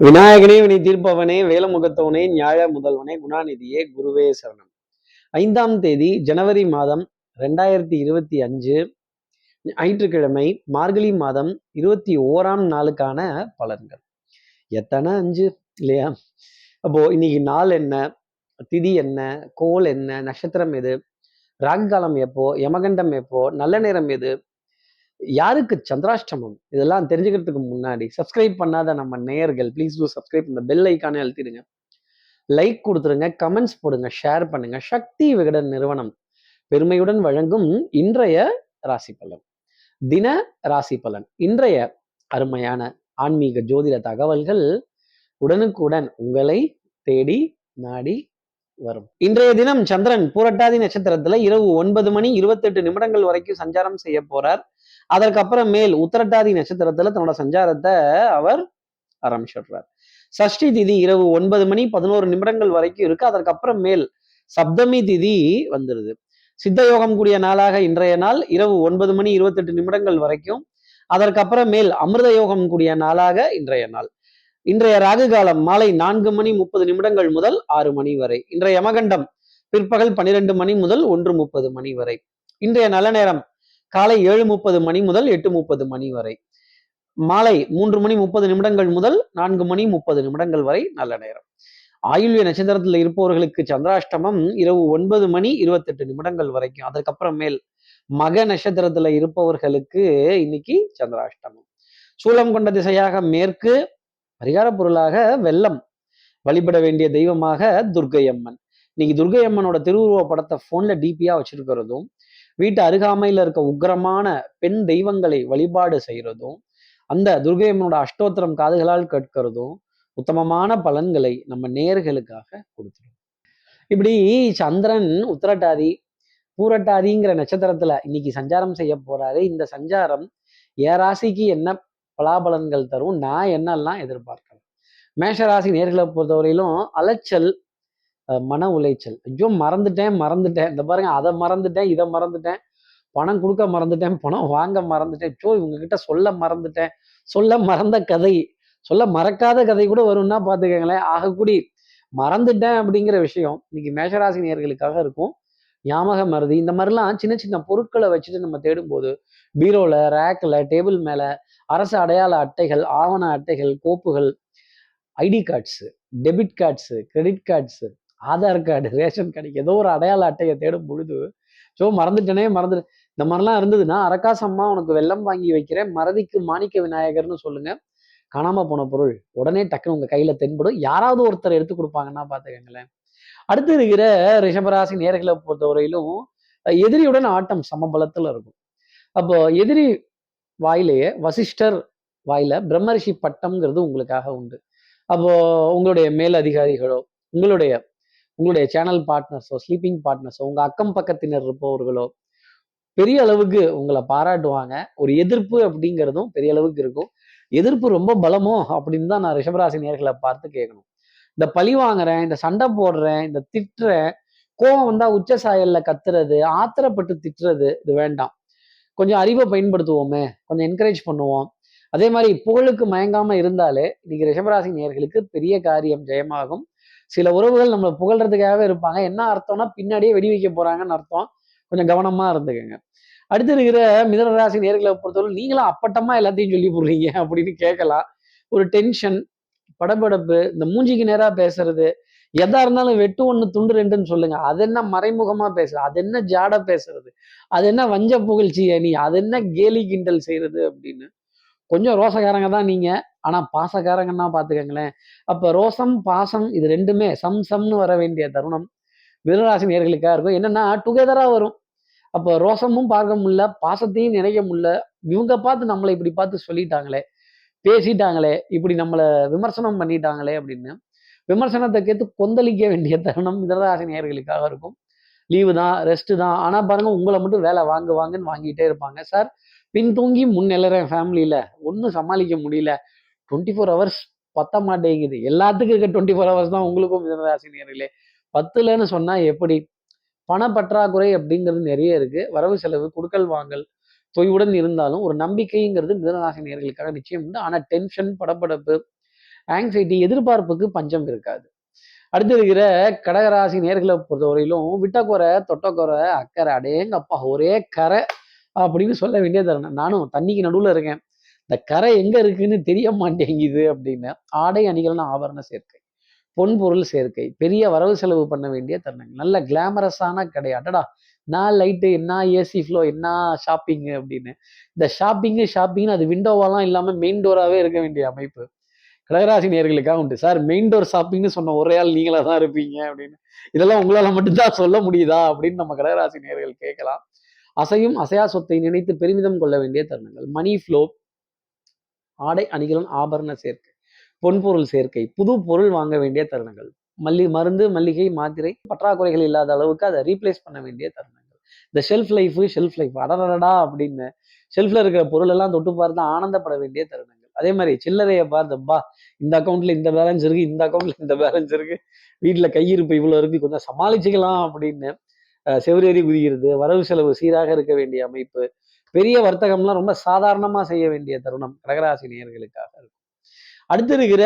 விநாயகனே வினை தீர்ப்பவனே வேலமுகத்தவனே ஞாழ முதல்வனே குணாநிதியே குருவே சரணம். ஐந்தாம் தேதி ஜனவரி மாதம் ரெண்டாயிரத்தி இருபத்தி அஞ்சு ஞாயிற்றுக்கிழமை மார்கழி மாதம் இருபத்தி ஓராம் நாளுக்கான பலன்கள். எத்தனை அஞ்சு? இல்லையா? அப்போ இன்னைக்கு நாள் என்ன? திதி என்ன? கோல் என்ன? நட்சத்திரம் எது? ராகு காலம் எப்போ? யமகண்டம் எப்போ? நல்ல நேரம் எது? யாருக்கு சந்திராஷ்டமம்? இதெல்லாம் தெரிஞ்சுக்கிறதுக்கு முன்னாடி சப்ஸ்கிரைப் பண்ணாத நம்ம நேயர்கள் ப்ளீஸ் டூ சப்ஸ்கிரைப் இந்த பெல் ஐக்கானே அழுத்திடுங்க. லைக் கொடுத்துருங்க கமெண்ட்ஸ் போடுங்க ஷேர் பண்ணுங்க. சக்தி விகடன் நிறுவனம் பெருமையுடன் வழங்கும் இன்றைய ராசி பலன். தின ராசி பலன். இன்றைய அருமையான ஆன்மீக ஜோதிட தகவல்கள் உடனுக்குடன் உங்களை தேடி நாடி வரும். இன்றைய தினம் சந்திரன் பூரட்டாதி நட்சத்திரத்துல இரவு ஒன்பது மணி இருபத்தெட்டு நிமிடங்கள் வரைக்கும் சஞ்சாரம் செய்ய போறார். அதற்கப்புறம் மேல் உத்தரட்டாதி நட்சத்திரத்துல தன்னோட சஞ்சாரத்தை அவர் ஆரம்பிச்சிடுறார். சஷ்டி திதி இரவு ஒன்பது மணி பதினோரு நிமிடங்கள் வரைக்கும் இருக்கு. அதற்கப்புறம் மேல் சப்தமி திதி வந்துருது. சித்த யோகம் கூடிய நாளாக இன்றைய நாள் இரவு ஒன்பது மணி இருபத்தெட்டு நிமிடங்கள் வரைக்கும். அதற்கப்புறம் மேல் அமிர்த யோகம் கூடிய நாளாக இன்றைய நாள். இன்றைய ராகு காலம் மாலை நான்கு மணி முப்பது நிமிடங்கள் முதல் ஆறு மணி வரை. இன்றைய யமகண்டம் பிற்பகல் பன்னிரெண்டு மணி முதல் ஒன்று முப்பது மணி வரை. இன்றைய நல்ல நேரம் காலை ஏழு முப்பது மணி முதல் எட்டு முப்பது மணி வரை. மாலை மூன்று மணி முப்பது நிமிடங்கள் முதல் நான்கு மணி முப்பது நிமிடங்கள் வரை நல்ல நேரம். ஆயுள்ய நட்சத்திரத்தில் இருப்பவர்களுக்கு சந்திராஷ்டமம் இரவு ஒன்பது மணி இருபத்தெட்டு நிமிடங்கள் வரைக்கும். அதற்கப்புறம் மேல் மக நட்சத்திரத்துல இருப்பவர்களுக்கு இன்னைக்கு சந்திராஷ்டமம். சூலம் கொண்ட திசையாக மேற்கு பரிகார பொருளாக வெள்ளம். வழிபட வேண்டிய தெய்வமாக துர்க்கை அம்மன் இன்னைக்கு துர்க்கை அம்மனோட திருவுருவ படத்தை போன்ல டிபியா வச்சிருக்கிறதும் வீட்டு அருகாமையில் இருக்க உக்கிரமான பெண் தெய்வங்களை வழிபாடு செய்யறதும் அந்த துர்கையம்மனோட அஷ்டோத்திரம் காதுகளால் கேட்கிறதும் உத்தமமான பலன்களை நம்ம நேர்களுக்காக கொடுத்துரும். இப்படி சந்திரன் உத்திரட்டாதி பூரட்டாதிங்கிற நட்சத்திரத்துல இன்னைக்கு சஞ்சாரம் செய்ய போறாரு. இந்த சஞ்சாரம் ஏ ராசிக்கு என்ன பலாபலன்கள் தரும் நான் என்னெல்லாம் எதிர்பார்க்கலாம்? மேஷராசி நேர்களை பொறுத்தவரையிலும் அலைச்சல் மன உளைச்சல். ஐயோ மறந்துட்டேன் மறந்துட்டேன். இந்த பாருங்க அதை மறந்துட்டேன் இதை மறந்துட்டேன். பணம் கொடுக்க மறந்துட்டேன் பணம் வாங்க மறந்துட்டேன். ஐயோ இவங்க கிட்ட சொல்ல மறந்துட்டேன். சொல்ல மறந்த கதை. சொல்ல மறக்காத கதை கூட வரும்னா பார்த்துக்கங்களேன். ஆகக்கூடி மறந்துட்டேன் அப்படிங்கிற விஷயம் இன்னைக்கு மேஷராசி நேர்களுக்காக இருக்கும். ஞாபக மருதி இந்த மாதிரிலாம் சின்ன சின்ன பொருட்களை வச்சுட்டு நம்ம தேடும்போது பீரோல ரேக்கில் டேபிள் மேல அரசு அடையாள அட்டைகள் ஆவண அட்டைகள் கோப்புகள் ID cards debit cards credit cards Aadhaar card ration card ஏதோ ஒரு அடையாள அட்டையை தேடும் பொழுது ஸோ மறந்துட்டேனே மறந்து இந்த மாதிரிலாம் இருந்ததுன்னா அரக்காசம்மா உனக்கு வெள்ளம் வாங்கி வைக்கிறேன் மறதிக்கு மாணிக்க விநாயகர்னு சொல்லுங்க. காணாம போன பொருள். உடனே டக்குன்னு உங்க கையில தென்படும். யாராவது ஒருத்தர் எடுத்து கொடுப்பாங்கன்னா பாத்துக்கங்களேன் அடுத்து இருக்கிற ரிஷபராசி நேர்களை பொறுத்தவரையிலும் எதிரியுடன் ஆட்டம் சமபலத்துல இருக்கும். அப்போ எதிரி வாயிலேயே வசிஷ்டர் வாயில பிரம்மரிஷி பட்டம்ங்கிறது உங்களுக்காக உண்டு. அப்போ உங்களுடைய மேல் அதிகாரிகளோ உங்களுடைய உங்களுடைய சேனல் பார்ட்னர்ஸோ ஸ்லீப்பிங் பார்ட்னர்ஸோ உங்கள் அக்கம் பக்கத்தினர் இருப்பவர்களோ பெரிய அளவுக்கு உங்களை பாராட்டுவாங்க. ஒரு எதிர்ப்பு அப்படிங்கிறதும் பெரிய அளவுக்கு இருக்கும். எதிர்ப்பு ரொம்ப பலமோ அப்படின்னு தான் நான் ரிஷபராசி நேர்களை பார்த்து கேட்கணும். இந்த பழி வாங்குறேன் இந்த சண்டை போடுறேன் இந்த திட்டுறேன் கோவம் வந்தா உச்ச சாயல்ல கத்துறது ஆத்திரப்பட்டு திட்டுறது இது வேண்டாம். கொஞ்சம் அறிவை பயன்படுத்துவோமே கொஞ்சம் என்கரேஜ் பண்ணுவோம். அதே மாதிரி புகழுக்கு மயங்காம இருந்தாலே இன்னைக்கு ரிஷபராசி நேர்களுக்கு பெரிய காரியம் ஜெயமாகும். சில உறவுகள் நம்மளை புகழ்றதுக்காகவே இருப்பாங்க. என்ன அர்த்தம்னா பின்னாடியே வெடி வைக்க போறாங்கன்னு அர்த்தம். கொஞ்சம் கவனமா இருந்துக்கோங்க. அடுத்து இருக்கிற மிதனராசி நேர்களை பொறுத்தவரை நீங்களும் அப்பட்டமா எல்லாத்தையும் சொல்லி போடுறீங்க அப்படின்னு கேட்கலாம். ஒரு டென்ஷன் படபடப்பு இந்த மூஞ்சிக்கு நேரா பேசுறது எதா இருந்தாலும் வெட்டு ஒண்ணு துண்டு ரெண்டுன்னு சொல்லுங்க. அது என்ன மறைமுகமா பேசுறது அது என்ன ஜாட பேசுறது? அது என்ன வஞ்ச புகழ்ச்சி அணி அது என்ன கேலி கிண்டல் செய்யறது அப்படின்னு கொஞ்சம் ரோசக்காரங்க தான் நீங்க. ஆனா பாசக்காரங்கன்னா பாத்துக்கங்களேன். அப்ப ரோசம் பாசம் இது ரெண்டுமே சம் சம்னு வர வேண்டிய தருணம். மிதனராசி நேர்களுக்காக இருக்கும். என்னன்னா டுகெதரா வரும். அப்போ ரோசமும் பார்க்க முடியல பாசத்தையும் நினைக்க முடியல. இவங்க பார்த்து நம்மளை இப்படி பார்த்து சொல்லிட்டாங்களே பேசிட்டாங்களே இப்படி நம்மளை விமர்சனம் பண்ணிட்டாங்களே அப்படின்னு விமர்சனத்தை கேட்டு கொந்தளிக்க வேண்டிய தருணம் மிதராசி நேர்களுக்காக இருக்கும். லீவு தான் ரெஸ்ட்டு தான். ஆனால் பாருங்கள் உங்களை மட்டும் வேலை வாங்க வாங்கன்னு வாங்கிட்டே இருப்பாங்க. சார் பின் தூங்கி ஃபேமிலியில் ஒன்றும் சமாளிக்க முடியல. டுவெண்ட்டி ஃபோர் ஹவர்ஸ் பத்த மாட்டேங்குது. எல்லாத்துக்கும் இருக்க டுவெண்ட்டி ஃபோர் ஹவர்ஸ் தான் உங்களுக்கும் மிதனராசி நேர்களே பத்துலன்னு சொன்னால் எப்படி? பணப்பற்றாக்குறை அப்படிங்கிறது நிறைய இருக்குது வரவு செலவு குடுக்கல் வாங்கல் தொய்வுடன் இருந்தாலும் ஒரு நம்பிக்கைங்கிறது மிதனராசி நேர்களுக்காக நிச்சயம் உண்டு. ஆனால் டென்ஷன் படப்படப்பு ஆங்ஸைட்டி எதிர்பார்ப்புக்கு பஞ்சம் இருக்காது. அடுத்து இருக்கிற கடகராசி நேர்களை பொறுத்தவரையிலும் விட்டக்குறை தொட்டக்குறை அக்கறை அடேங்கப்பா ஒரே கரை அப்படின்னு சொல்ல வேண்டிய தருணம். நானும் தண்ணிக்கு நடுவில் இருக்கேன். இந்த கரை எங்க இருக்குன்னு தெரிய மாட்டேங்குது அப்படின்னு ஆடை அணிகள்னு ஆபரண சேர்க்கை பொன் பொருள் சேர்க்கை பெரிய வரவு செலவு பண்ண வேண்டிய தருணங்கள். நல்ல கிளாமரஸான கடை. அடடா நான் லைட்டு என்ன ஏசி ஃப்ளோ என்ன ஷாப்பிங்கு அப்படின்னு. இந்த ஷாப்பிங்கு ஷாப்பிங்னு அது விண்டோவெல்லாம் இல்லாமல் மெயின் டோராகவே இருக்க வேண்டிய அமைப்பு. கடகராசி நேர்களுக்காக உண்டு. சார் மெயின் டோர் ஷாப்பிங்னு சொன்ன ஒரே ஆள் நீங்களா தான் இருப்பீங்க அப்படின்னு. இதெல்லாம் உங்களால மட்டும்தான் சொல்ல முடியுதா அப்படின்னு நம்ம கடகராசி நேர்கள் கேட்கலாம். அசையும் அசையா சொத்தை நினைத்து பெருமிதம் கொள்ள வேண்டிய தருணங்கள். மணி ஃப்ளோ ஆடை அணிகளும் ஆபரண சேர்க்கை பொன்பொருள் சேர்க்கை புது பொருள் வாங்க வேண்டிய தருணங்கள். மல்லி மருந்து மல்லிகை மாத்திரை பற்றாக்குறைகள் இல்லாத அளவுக்கு அதை ரீப்ளேஸ் பண்ண வேண்டிய தருணங்கள். இந்த ஷெல்ஃப் லைஃப் ஷெல்ஃப் லைஃப் அடடடா அப்படின்னு. ஷெல்ஃப்ல இருக்கிற பொருள் எல்லாம் தொட்டு பார்த்து ஆனந்தப்பட வேண்டிய தருணங்கள். அதே மாதிரி சில்லறையை பார்த்தப்பா இந்த அக்கௌண்ட்ல இந்த பேலன்ஸ் இருக்கு இந்த அக்கௌண்ட்ல இந்த பேலன்ஸ் இருக்கு. வீட்டுல கையிருப்பு இவ்வளவு இருக்கு கொஞ்சம் சமாளிச்சுக்கலாம் அப்படின்னு அஹ் செவ்வரேறி குதிக்கிறது வரவு செலவு சீராக இருக்க வேண்டிய அமைப்பு பெரிய வர்த்தகம்லாம் ரொம்ப சாதாரணமா செய்ய வேண்டிய தருணம் கடகராசி நேர்களுக்காக இருக்கும். அடுத்து இருக்கிற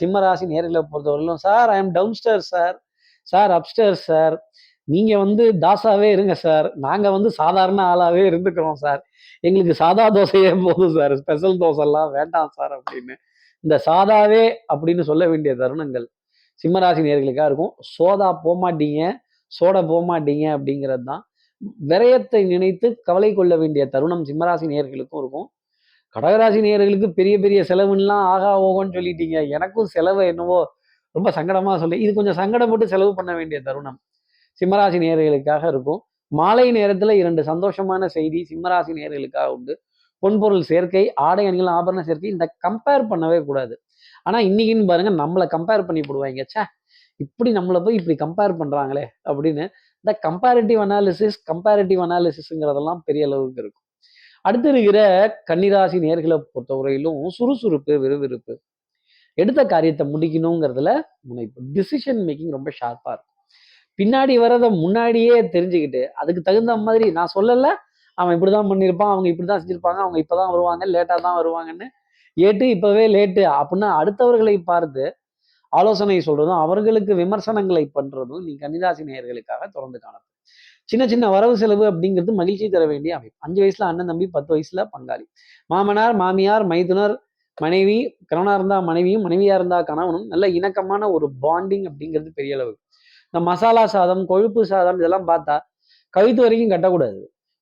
சிம்மராசி நேர்களை பொறுத்தவரையிலும் sir I am downstair sir. Sir upstair sir. நீங்க வந்து தாசாவே இருங்க சார். நாங்க வந்து சாதாரண ஆளாவே இருந்துக்கிறோம் சார். எங்களுக்கு சாதா தோசையே போதும் சார். ஸ்பெஷல் தோசைலாம் வேண்டாம் சார் அப்படின்னு. இந்த சாதாவே அப்படின்னு சொல்ல வேண்டிய தருணங்கள் சிம்மராசி நேர்களுக்காக இருக்கும். சோதா போமாட்டீங்க சோடா போமாட்டீங்க அப்படிங்கிறது தான். விரயத்தை நினைத்து கவலை கொள்ள வேண்டிய தருணம் சிம்மராசி நேர்களுக்கும் இருக்கும். கடகராசி நேர்களுக்கு பெரிய பெரிய செலவுலாம் ஆகா ஓகோன்னு சொல்லிட்டீங்க. எனக்கும் செலவு என்னவோ ரொம்ப சங்கடமாக சொல்லி இது கொஞ்சம் சங்கடப்பட்டு செலவு பண்ண வேண்டிய தருணம் சிம்மராசி நேர்களுக்காக இருக்கும். மாலை நேரத்துல இரண்டு சந்தோஷமான செய்தி சிம்மராசி நேர்களுக்காக உண்டு. பொன்பொருள் சேர்க்கை ஆடை அணிகள் ஆபரண சேர்க்கை இந்த கம்பேர் பண்ணவே கூடாது. ஆனா இன்னைக்குன்னு பாருங்க நம்மளை கம்பேர் பண்ணி போடுவாங்க. ச்சே இப்படி நம்மளை போய் இப்படி கம்பேர் பண்றாங்களே அப்படின்னு இந்த கம்பேரிட்டிவ் அனாலிசிஸ் கம்பேரிட்டிவ் அனாலிசிஸ்ங்கிறதெல்லாம் பெரிய அளவுக்கு இருக்கும். அடுத்து இருக்கிற கன்னிராசி நேர்களை பொறுத்தவரையிலும் சுறுசுறுப்பு விறுவிறுப்பு. எடுத்த காரியத்தை முடிக்கணுங்கிறதுல முனைப்பு. டிசிஷன் மேக்கிங் ரொம்ப ஷார்ப்பா இருக்கும். பின்னாடி வர்றதை முன்னாடியே தெரிஞ்சுக்கிட்டு அதுக்கு தகுந்த மாதிரி நான் சொல்லல அவன் இப்படிதான் பண்ணியிருப்பான் அவங்க இப்படிதான் செஞ்சிருப்பாங்க அவங்க இப்பதான் வருவாங்க லேட்டா தான் வருவாங்கன்னு ஏட்டு இப்பவே லேட்டு அப்படின்னா அடுத்தவர்களை பார்த்து ஆலோசனை சொல்றதும் அவர்களுக்கு விமர்சனங்களை பண்றதும் நீ கன்னிராசி நேயர்களுக்காக தொடர்ந்து காணப்படும் சின்ன சின்ன வரவு செலவு அப்படிங்கிறது மகிழ்ச்சி தர வேண்டிய அமைப்பு. அஞ்சு வயசுல அண்ணன் தம்பி பத்து வயசுல பங்காளி. மாமனார் மாமியார் மைதுனர் மனைவி கணவனா இருந்தா மனைவியும் மனைவியா இருந்தா கணவனும் நல்ல இணக்கமான ஒரு பாண்டிங் அப்படிங்கிறது பெரிய அளவு இந்த மசாலா சாதம் கொழுப்பு சாதம் இதெல்லாம் பார்த்தா கழுத்து வரைக்கும் கட்டக்கூடாது.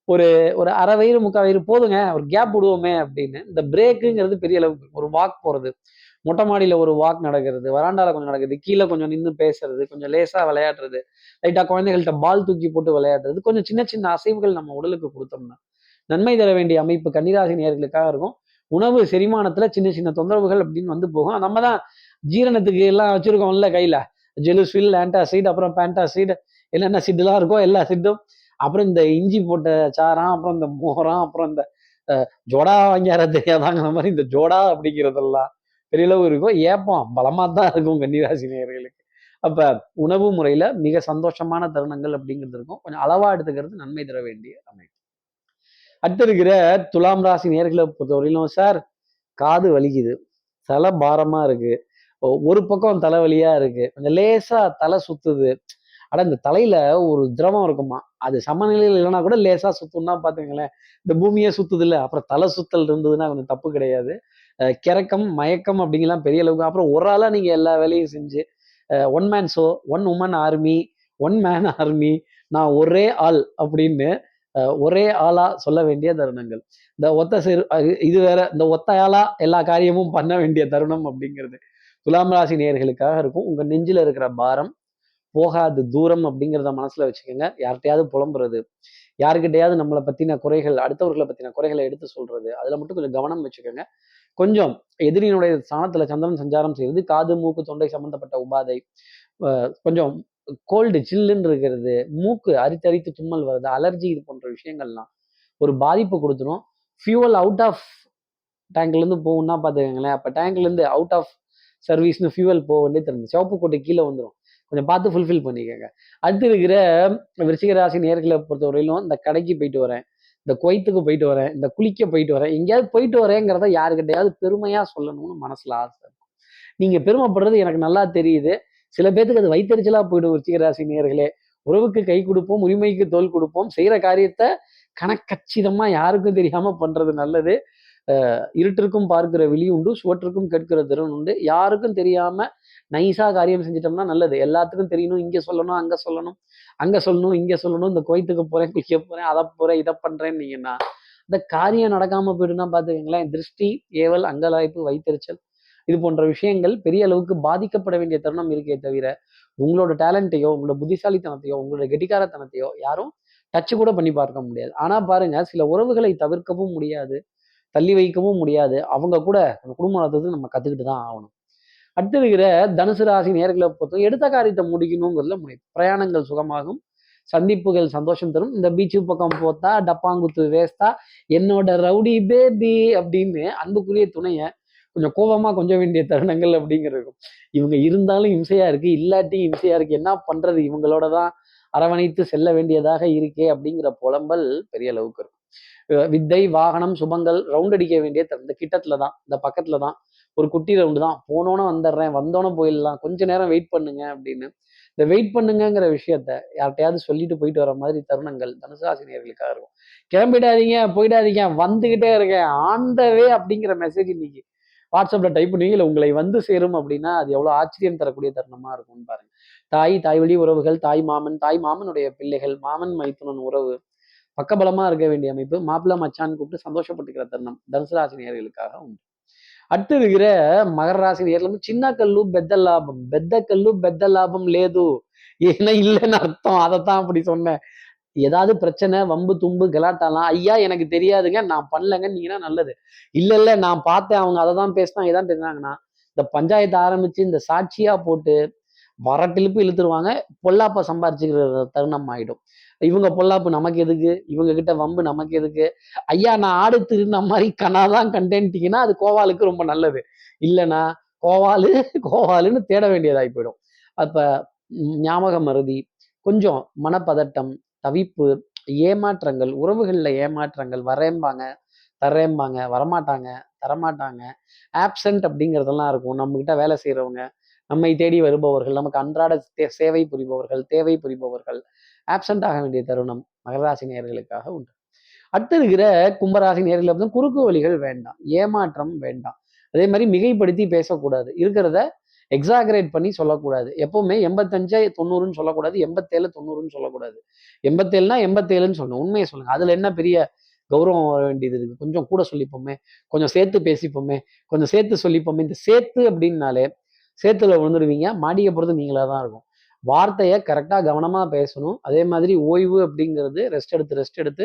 ஒரு ஒரு அரை வயிறு முக்கால் வயிறு போதுங்க ஒரு கேப் விடுவோமே அப்படின்னு. இந்த பிரேக்குங்கிறது பெரிய அளவுக்கு ஒரு வாக் போகிறது மொட்டை மாடியில் ஒரு வாக் நடக்கிறது வராண்டால கொஞ்சம் நடக்குது கீழே கொஞ்சம் நின்று பேசுறது கொஞ்சம் லேசாக விளையாடுறது லைட்டாக குழந்தைகள்கிட்ட பால் தூக்கி போட்டு விளையாடுறது கொஞ்சம் சின்ன சின்ன அசைவுகள் நம்ம உடலுக்கு கொடுத்தோம்னா நன்மை தர வேண்டிய அமைப்பு கன்னிராசி நேர்களுக்காக இருக்கும். உணவு செரிமானத்தில் சின்ன சின்ன தொந்தரவுகள் அப்படின்னு வந்து போகும். நம்ம தான் ஜீரணத்துக்கு எல்லாம் வச்சிருக்கோம்ல கையில். ஜெலுஸ்வில் ஆன்டாசிட் அப்புறம் பேண்டாசிட் என்னென்ன சிட்டுலாம் இருக்கோ எல்லா சிட்டும். அப்புறம் இந்த இஞ்சி போட்ட சாரம் அப்புறம் இந்த மோரம் அப்புறம் இந்த ஜோடா வாங்கியார தெரியாதாங்கிற மாதிரி இந்த ஜோடா அப்படிங்கிறதெல்லாம் பெரிய அளவு இருக்கும். ஏப்பம் பலமா தான் இருக்கும் கன்னிராசி நேயர்களுக்கு. அப்ப உணவு முறையில மிக சந்தோஷமான தருணங்கள் அப்படிங்கிறது இருக்கும். கொஞ்சம் அளவா எடுத்துக்கிறது நன்மை தர வேண்டிய அமைப்பு. அடுத்து இருக்கிற துலாம் ராசி நேர்களை பொறுத்தவரையிலும் சார் காது வலிக்குது. தலை பாரமா இருக்கு. ஒரு பக்கம் தலைவலியா இருக்கு. கொஞ்சம் லேசா தலை சுத்துது. ஆனா இந்த தலையில ஒரு திரவம் இருக்குமா? அது சமநிலையில் இல்லைன்னா கூட லேசா சுத்தும்னா பாத்துங்களேன் இந்த பூமியே சுத்துது இல்ல அப்புறம் தலை சுத்தல் இருந்ததுன்னா கொஞ்சம் தப்பு கிடையாது. கிறக்கம் மயக்கம் அப்படிங்கலாம் பெரிய அளவுக்கு. அப்புறம் ஒரு ஆளா நீங்க எல்லா வேலையும் செஞ்சு one man show one woman army one man army நான் ஒரே ஆள் அப்படின்னு ஒரே ஆளா சொல்ல வேண்டிய தருணங்கள். இந்த ஒத்த சிறு இது வேற இந்த ஒத்த ஆளா எல்லா காரியமும் பண்ண வேண்டிய தருணம் அப்படிங்கிறது. துலாம் ராசி நேயர்களுக்காக இருக்கும். உங்க நெஞ்சில் இருக்கிற பாரம் போகாது. தூரம் அப்படிங்கிறத மனசுல வச்சுக்கோங்க. யார்கிட்டயாவது புலம்புறது யாருக்கிட்டையாவது நம்மளை பத்தின குறைகள் அடுத்தவர்களை பத்தின குறைகளை எடுத்து சொல்றது அதுல மட்டும் கொஞ்சம் கவனம் வச்சுக்கோங்க. கொஞ்சம் எதிரியினுடைய ஸ்தானத்துல சந்திரன் சஞ்சாரம் செய்வது காது மூக்கு தொண்டை சம்பந்தப்பட்ட உபாதை கொஞ்சம் கோல்டு சில்லுன்னு இருக்கிறது மூக்கு அரித்தரித்து தும்மல் வருது அலர்ஜி இது போன்ற விஷயங்கள்லாம் ஒரு பாதிப்பு கொடுத்துரும். ஃபியூவல் அவுட் ஆஃப் டேங்க்ல இருந்து போகும்னா பாத்துக்கோங்களேன் அப்ப டேங்க்ல இருந்து அவுட் ஆஃப் சர்வீஸ்னு ஃபியூவல் போக வேண்டிய தெரிஞ்சு சிவப்பு கோட்டை கீழே வந்துடும் கொஞ்சம் பார்த்து ஃபுல்ஃபில் பண்ணிக்கோங்க. அடுத்து இருக்கிற விருச்சிக ராசி நேர்களை பொறுத்தவரையிலும் இந்த கடைக்கு போயிட்டு வரேன். இந்த குவைத்துக்கு போயிட்டு வரேன். இந்த குளிக்க போயிட்டு வரேன். எங்கேயாவது போயிட்டு வரேங்கிறத யாருக்கிட்டையாவது பெருமையாக சொல்லணும்னு மனசில் ஆசை இருக்கும். நீங்கள் பெருமைப்படுறது எனக்கு நல்லா தெரியுது. சில பேர்த்துக்கு அது வைத்தறிச்சலாக போயிடும் விருச்சிகராசி நேர்களே. உறவுக்கு கை கொடுப்போம் உரிமைக்கு தோல் கொடுப்போம் செய்கிற காரியத்தை கணக்கச்சிதமாக யாருக்கும் தெரியாமல் பண்ணுறது நல்லது. இருட்டிற்கும் பார்க்கிற விழி உண்டு சுவற்றுக்கும் கேட்கிற திறன் உண்டு. யாருக்கும் தெரியாம நைஸா காரியம் செஞ்சிட்டோம்னா நல்லது. எல்லாத்துக்கும் தெரியணும் இங்க சொல்லணும் அங்க சொல்லணும் அங்க சொல்லணும் இங்க சொல்லணும் இந்த கோயத்துக்கு போறேன் குளிக்க போறேன் அதை போறேன் இதை பண்றேன்னு இந்த காரியம் நடக்காம போயிடுனா பாத்துக்கீங்களேன் திருஷ்டி ஏவல் அங்கலாய்ப்பு வைத்தறிச்சல் இது போன்ற விஷயங்கள் பெரிய அளவுக்கு பாதிக்கப்பட வேண்டிய தருணம் இருக்கே தவிர உங்களோட டேலண்ட்டையோ உங்களோட புத்திசாலித்தனத்தையோ உங்களோட கெட்டிக்காரத்தனத்தையோ யாரும் டச்சு கூட பண்ணி பார்க்க முடியாது. ஆனா பாருங்க சில உறவுகளை தவிர்க்கவும் முடியாது. தள்ளி வைக்கவும் முடியாது. அவங்க கூட குடும்ப நடத்துறது நம்ம கத்துக்கிட்டு தான் ஆகணும். அடுத்து இருக்கிற தனுசு ராசி நேர்களை பொறுத்தவரை எடுத்த காரியத்தை முடிக்கணுங்கிறதுல முடியும் பிரயாணங்கள் சுகமாகும். சந்திப்புகள் சந்தோஷம் தரும். இந்த பீச்சு பக்கம் போத்தா டப்பாங்குத்து வேஸ்தா என்னோட ரவுடி பேபி அப்படின்னு அன்புக்குரிய துணையை கொஞ்சம் கோபமா கொஞ்சம் வேண்டிய தருணங்கள் அப்படிங்கிறது இவங்க இருந்தாலும் இம்சையா இருக்கு. இல்லாட்டி இம்சையா இருக்கு. என்ன பண்றது? இவங்களோட தான் அரவணைத்து செல்ல வேண்டியதாக இருக்கே அப்படிங்கிற புலம்பல் பெரிய அளவுக்கு இருக்கும். வித்தை வாகனம் சுபங்கள் ரவுண்ட் அடிக்க வேண்டிய இந்த கிட்டத்துல தான் இந்த பக்கத்துல தான். ஒரு குட்டி ரவுண்டு தான். போனோன்னு வந்துடுறேன் வந்தோன்னே போயிடலாம். கொஞ்ச நேரம் வெயிட் பண்ணுங்க அப்படின்னு. இந்த வெயிட் பண்ணுங்கிற விஷயத்த யார்கிட்டயாவது சொல்லிட்டு போயிட்டு வர மாதிரி தருணங்கள் தனுசாசினியர்களுக்காக இருக்கும். கிளம்பிடாதீங்க போயிடாதீங்க வந்துகிட்டே இருக்கேன். ஆண்டவே அப்படிங்கிற மெசேஜ் இன்னைக்கு வாட்ஸ்அப்ல டைப் பண்ணுவீங்க இல்லை உங்களை வந்து சேரும் அப்படின்னா அது எவ்வளவு ஆச்சரியம் தரக்கூடிய தருணமா இருக்கும்னு பாருங்க. தாய் தாய் வழி உறவுகள் தாய் மாமன் தாய் மாமனுடைய பிள்ளைகள் மாமன் மைத்துனன் உறவு பக்கபலமா இருக்க வேண்டிய அமைப்பு மாப்பிள்ள மச்சான் கூப்பிட்டு சந்தோஷப்பட்டுக்கிற தருணம். தனுசு ராசி நேர்களுக்காக உண்டு. அடுத்து இருக்கிற மகர ராசி நேரில் சின்ன கல்லு பெத்த லாபம். பெத்த கல்லு பெத்த லாபம் லேது. ஏன்னா இல்லைன்னு அர்த்தம். அதைத்தான் அப்படி சொன்னேன். ஏதாவது பிரச்சனை வம்பு தும்பு கலாட்டாலாம் ஐயா எனக்கு தெரியாதுங்க. நான் பண்ணலங்க. நீங்கன்னா நல்லது. இல்ல இல்ல நான் பார்த்தேன். அவங்க அதை தான் பேசினா இதான் பேசுனாங்கன்னா இந்த பஞ்சாயத்து ஆரம்பிச்சு இந்த சாட்சியா போட்டு வரட்டிலுப்பு இழுத்துருவாங்க பொல்லாப்ப சம்பாரிச்சுக்கிற தருணம் ஆயிடும் இவங்க பொல்லாப்பு நமக்கு எதுக்கு? இவங்க கிட்ட வம்பு நமக்கு எதுக்கு? ஐயா நான் ஆடு திருந்த மாதிரி கனாதான் கண்டேன்ட்டிங்கன்னா அது கோவாலுக்கு ரொம்ப நல்லது. இல்லைன்னா கோவாலு கோவாலுன்னு தேட வேண்டியதாகி போயிடும். அப்ப ஞாபக மருதி கொஞ்சம் மனப்பதட்டம் தவிப்பு ஏமாற்றங்கள் உறவுகளில் ஏமாற்றங்கள் வரேம்பாங்க தரேம்பாங்க வரமாட்டாங்க தரமாட்டாங்க ஆப்சண்ட் அப்படிங்கிறதெல்லாம் இருக்கும். நம்மக்கிட்ட வேலை செய்கிறவங்க நம்மை தேடி வருபவர்கள் நமக்கு அன்றாட சேவை புரிபவர்கள் தேவை புரிபவர்கள் ஆப்சண்ட் ஆக வேண்டிய தருணம் மகராசி நேர்களுக்காக உண்டு. அடுத்து இருக்கிற கும்பராசி நேரில் வந்து குறுக்கு வழிகள் வேண்டாம் ஏமாற்றம் வேண்டாம். அதே மாதிரி மிகைப்படுத்தி பேசக்கூடாது. இருக்கிறத எக்ஸாகரேட் பண்ணி சொல்லக்கூடாது. எப்பவுமே எண்பத்தஞ்சு தொண்ணூறுன்னு சொல்லக்கூடாது எண்பத்தேழு தொண்ணூறுன்னு சொல்லக்கூடாது. எண்பத்தேழுனா எண்பத்தேழுன்னு சொல்லணும். உண்மையை சொல்லுங்க. அதுல என்ன பெரிய கௌரவம் வர வேண்டியது இருக்கு? கொஞ்சம் கூட சொல்லிப்போமே கொஞ்சம் சேர்த்து பேசிப்போமே கொஞ்சம் சேர்த்து சொல்லிப்போமே. இந்த சேர்த்து அப்படின்னாலே சேத்துல விழுந்துருவீங்க மாடியை போகிறது நீங்களாக தான் இருக்கும். வார்த்தையை கரெக்டாக கவனமாக பேசணும். அதே மாதிரி ஓய்வு அப்படிங்கிறது ரெஸ்ட் எடுத்து ரெஸ்ட் எடுத்து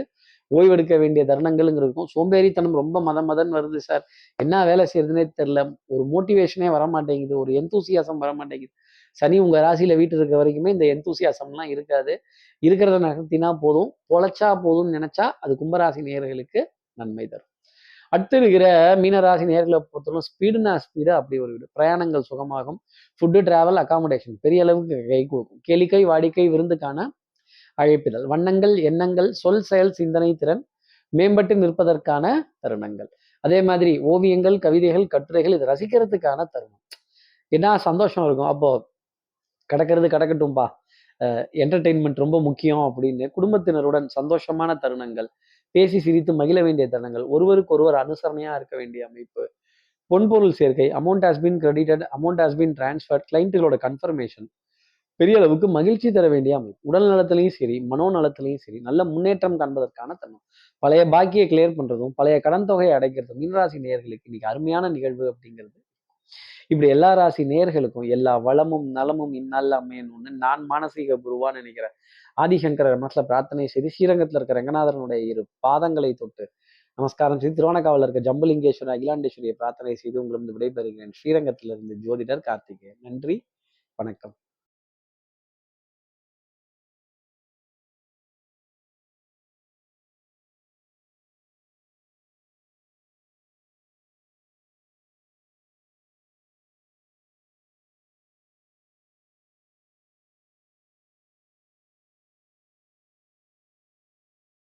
ஓய்வெடுக்க வேண்டிய தருணங்கள்ங்கிறது இருக்கும். சோம்பேறித்தனம் ரொம்ப மத மதன் வருது சார் என்ன வேலை செய்யறதுனே தெரில ஒரு மோட்டிவேஷனே வர மாட்டேங்குது ஒரு எந்தூசியாசம் வர மாட்டேங்குது சனி உங்கள் ராசியில் வீட்டு இருக்க வரைக்குமே இந்த எந்தூசியாசம்லாம் இருக்காது. இருக்கிறத நகர்த்தினா போதும். பொழைச்சா போதும்னு நினச்சா அது கும்பராசி நேர்களுக்கு நன்மை தரும். அடுத்து இருக்கிற மீனராசி நேர்களை பொறுத்தவரை ஸ்பீடுனா ஸ்பீடு அப்படி ஒரு வீடு பிரயாணங்கள் சுகமாகும். ஃபுட்டு டிராவல் அகாமடேஷன் பெரிய அளவுக்கு கை கொடுக்கும். கேளிக்கை வாடிக்கை விருந்துக்கான அழைப்பிதழ். வண்ணங்கள் எண்ணங்கள் சொல் செயல் சிந்தனை திறன் மேம்பட்டு நிற்பதற்கான தருணங்கள். அதே மாதிரி ஓவியங்கள் கவிதைகள் கட்டுரைகள் இது ரசிக்கிறதுக்கான தருணம். என்ன சந்தோஷம் இருக்கும். அப்போ கிடக்கிறது கிடக்கட்டும்பா. என்டர்டெயின்மெண்ட் ரொம்ப முக்கியம் அப்படின்னு குடும்பத்தினருடன் சந்தோஷமான தருணங்கள். பேசி சிரித்து மகிழ வேண்டிய தருணங்கள். ஒருவருக்கு ஒருவர் அனுசரணையா இருக்க வேண்டிய அமைப்பு. பொன்பொருள் சேர்க்கை amount has been credited amount has been transfer கிளைண்ட்டுகளோட confirmation பெரிய அளவுக்கு மகிழ்ச்சி தர வேண்டிய அமைப்பு. உடல் நலத்திலையும் சரி மனோ நலத்திலையும் சரி நல்ல முன்னேற்றம் காண்பதற்கான தருணம். பழைய பாக்கியை கிளியர் பண்றதும் பழைய கடன் தொகையை அடைக்கிறதும் மீனராசி நேர்களுக்கு இன்னைக்கு அருமையான நிகழ்வு அப்படிங்கிறது. இப்படி எல்லா ராசி நேர்களுக்கும் எல்லா வளமும் நலமும் இந்நாளில் அமையணும்னு நான் மானசீக குருவான்னு நினைக்கிறேன். ஆதிசங்கர மனசுல பிரார்த்தனை செய்து ஸ்ரீரங்கத்தில் இருக்கிற ரங்கநாதனுடைய இரு பாதங்களை தொட்டு நமஸ்காரம் செய்து திருவண்ணக்காவில் இருக்க ஜம்புலிங்கேஸ்வரர் அகிலாண்டேஸ்வரியை பிரார்த்தனை செய்து உங்களிடம் விடைபெறுகிறேன். ஸ்ரீரங்கத்திலிருந்து ஜோதிடர் கார்த்திகேயன். நன்றி. வணக்கம்.